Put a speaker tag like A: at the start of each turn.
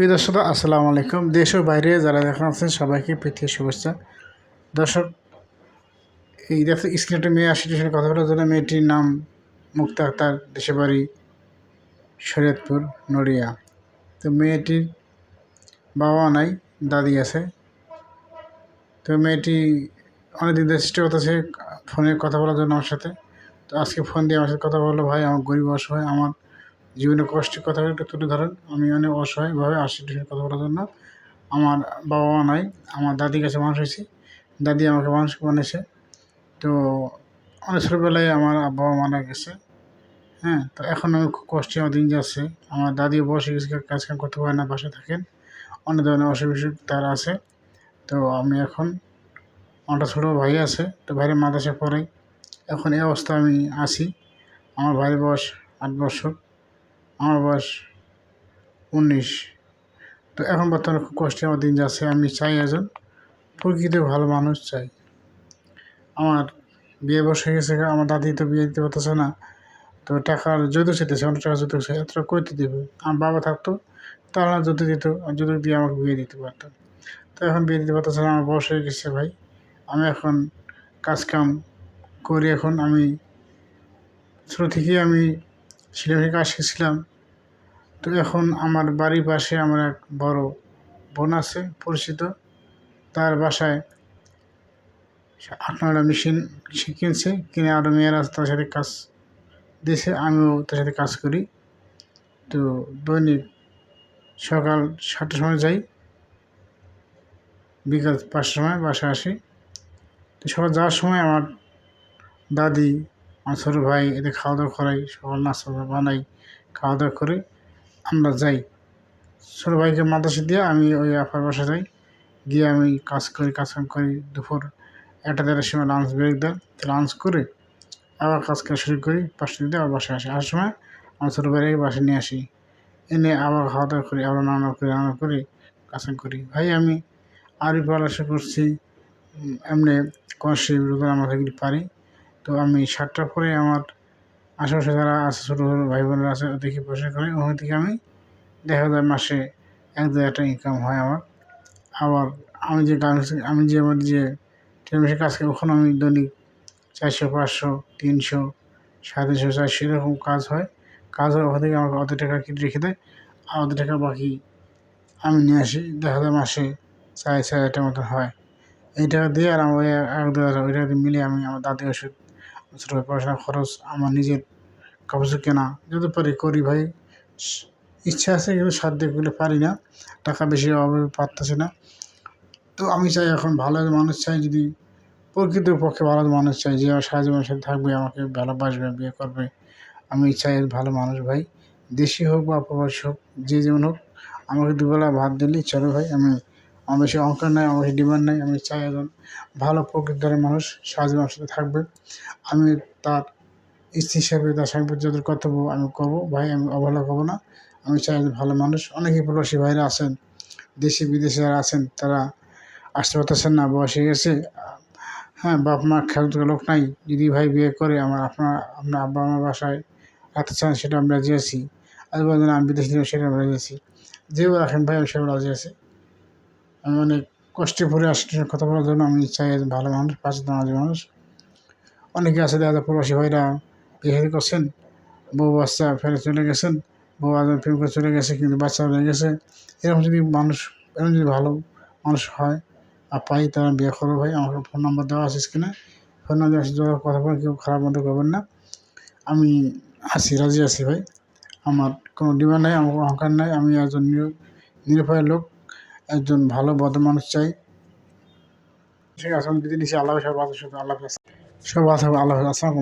A: প্রিয় দর্শক, আসসালামু আলাইকুম। দেশ ও বাইরে যারা দেখা আছেন, সবাইকে প্রীতীয় শুভেচ্ছা। দর্শক, এই দেখো স্ক্রিনে মেয়ে আসছে সেটা কথা বলার জন্য মেয়েটির নাম মুক্তা আক্তার দেশে বাড়ি শরীয়তপুর, নড়িয়া। তো মেয়েটির বাবা নাই, দাদি আছে। তো মেয়েটি অনেকদিন ধরে চেষ্টা করতেছে ফোনে কথা বলার জন্য আমার সাথে। তো আজকে ফোন দিয়ে আমার সাথে কথা বলল, ভাই, আমার গরিব অসহায়, আমার জীবনে কষ্টের কথা একটু তুলে ধরেন। আমি অনেক অসহায়ভাবে আসি কথা বলার জন্য। আমার বাবা মা নাই, আমার দাদির কাছে মানুষ হয়েছি। দাদি আমাকে মানুষ বানিয়েছে তো অনেক ছোটোবেলায় আমার বাবা মারা গেছে। হ্যাঁ তো এখন আমি খুব কষ্টে আমার দিন যাচ্ছে। আমার দাদি বসে গেছে কাজ কাম করতে পারে না, বাসায় থাকেন। অনেক ধরনের অসুখ বিসুখ তার আছে। তো আমি এখন, আমার ছোটো ভাই আছে, তো ভাইয়ের মাদ্রাসা পড়াই। এখন এই অবস্থা আমি আছি। আমার ভাইয়ের বয়স আট বছর। বয়স উনিশ। তো এখন বর্তমানে খুব কষ্টে আমার দিন যাচ্ছে, আমি চাই একজন প্রকৃত ভালো মানুষ চাই। আমার বিয়ে বসে হয়ে গেছে, আমার দাদি তো বিয়ে দিতে পারতেছে না, তো টাকার যৌতুক চাইতেছে, অনেক টাকা যৌতুক চাই এত করতে দেবে। আমার বাবা থাকতো তাহলে যৌতুক দিত যৌতুক দিয়ে আমাকে বিয়ে দিতে পারতো। তো এখন বিয়ে দিতে পারতেছে না, আমার বয়স হয়ে গেছে ভাই। আমি এখন কাজ কাম করি এখন, আমি ছোটো থেকেই আমি শিলিগুড়ি কাজ শিখছিলাম। তো এখন আমার বাড়ির পাশে আমার এক বড় বোন আছে, পরিচিত। তার বাসায় আপনারা মেশিন সে কিনছে, কিনে আরও মেয়েরা তার সাথে কাজ দিয়েছে আমিও তার সাথে কাজ করি। তো দৈনিক সকাল সাতটার সময় যাই, বিকাল পাঁচটার সময় বাসায় আসি। তো সকাল যাওয়ার সময় আমার দাদি, আমার ছোটো ভাই, এদের খাওয়া দাওয়া করাই, সকাল নাস্তা বানাই খাওয়া দাওয়া করে। আমরা যাই। ছোটো ভাইকে মাদ্রাসা দিয়ে আমি ওই আপার বাসা যাই। গিয়ে আমি কাজ করি কাজ করি। দুপুর একটা দেড়টার সময় লাঞ্চ ব্রেক দেয়। লাঞ্চ করে আবার কাজ কাজ শুরু করি পাঁচটা দিতে আবার বাসায় আসি। আসার সময় আমার ছোটো ভাইকে বাসায় নিয়ে আসি। এনে আবার খাওয়া দাওয়া করি, আবার রান্না করি, রান্না করে কাজ করি। ভাই, আমি আরবি পড়াশোনা করছি। এমনি রোগের আমরা পারি। তো আমি সাতটার পরে আমার আশেপাশে যারা আছে, ছোটো ছোটো ভাই বোনেরা আছে, ওদেরকে পয়সা করি। ওখান থেকে আমি দেখা যায় মাসে এক দু একটা ইনকাম হয় আমার। আবার আমি যে গান আমি যে আমার যে টেলিভিশন কাজ করি ওখানে আমি দৈনিক চারশো, পাঁচশো, তিনশো, সাড়ে তিনশো, চারশো এরকম কাজ হয়। কাজ হয় ওখান থেকে আমাকে অত টাকা কেটে রেখে দেয়। আর অত টাকা বাকি আমি নিয়ে আসি। দেখা যায় মাসে চার চার হাজার টাকা মতো হয়। এই টাকা দিয়ে আর আমার এক দু হাজার ওই টাকা দিয়ে মিলিয়ে আমি আমার দাদি ওষুধ ছোটো পড়াশোনা খরচ আমার নিজের কাপড় কেনা, যত পারি করি ভাই। ইচ্ছা আছে কিন্তু সাধ্য করলে পারি না, টাকা বেশি অভাবে পারতেছে না। তো আমি চাই এখন ভালো মানুষ চাই, যদি প্রকৃত পক্ষে ভালো মানুষ চাই, যে সারা জীবনের সাথে থাকবে, আমাকে ভালোবাসবে, বিয়ে করবে। আমি চাই ভালো মানুষ ভাই। দেশি হোক বা প্রবাসী হোক, যে যেমন হোক, আমাকে দুবেলা ভাত দিলেই চলো ভাই। আমি আমার বেশি অহংকার নাই, আমার বেশি ডিমান্ড নাই, আমি চাই একজন ভালো প্রকৃতির মানুষ সারা জীবনের সাথে থাকবে। আমি তার স্ত্রী হিসাবে তার সঙ্গে যত কর্তব্য আমি করব, ভাই, আমি অবহেলা করব না। আমি চাই একজন ভালো মানুষ। অনেকেই প্রবাসী ভাইরা আছেন, দেশে বিদেশে যারা আছেন, তারা আসতে পারতেছেন না, বয়সে গেছে। হ্যাঁ বাপ মা খেয়াল লোক নাই, যদি ভাই বিয়ে করে আমার আপনার আপনার আব্বা আমার বাসায় রাখতে চান, সেটা আমরা রাজি আছি। আর আমি বিদেশে সেটা আমরা রাজি আছি। যেও রাখেন ভাই, আমি সেটা রাজি আছি। অনেক কষ্টে পড়ে আসি কথা বলার জন্য আমি চাই ভালো মানুষ পাশে দাঁড়ানো মানুষ। অনেকে আছে দাদা প্রবাসী ভাইরা বিয়ে করছেন, বউ বাচ্চা ফেলে চলে গেছেন, বউ আজ প্রেম করে চলে গেছে কিন্তু বাচ্চা রয়ে গেছে। এরকম যদি মানুষ, এরকম যদি ভালো মানুষ হয়, আর পাই তারা বিয়ে করো ভাই আমাকে ফোন নাম্বার দেওয়া আছে স্ক্রিনে ফোন নাম্বার কথা বলে কেউ খারাপ মতো করবেন না। আমি আছি, রাজি আছি ভাই। আমার কোনো ডিমান্ড নাই, আমার অহংকার নাই, আমি একজন নিরুপায় লোক। একজন ভালো বদ মানুষ চাই। ঠিক আছে যদি নিচে আল্লাহ সব আল্লাহ সব আল্লাহ আসসালাম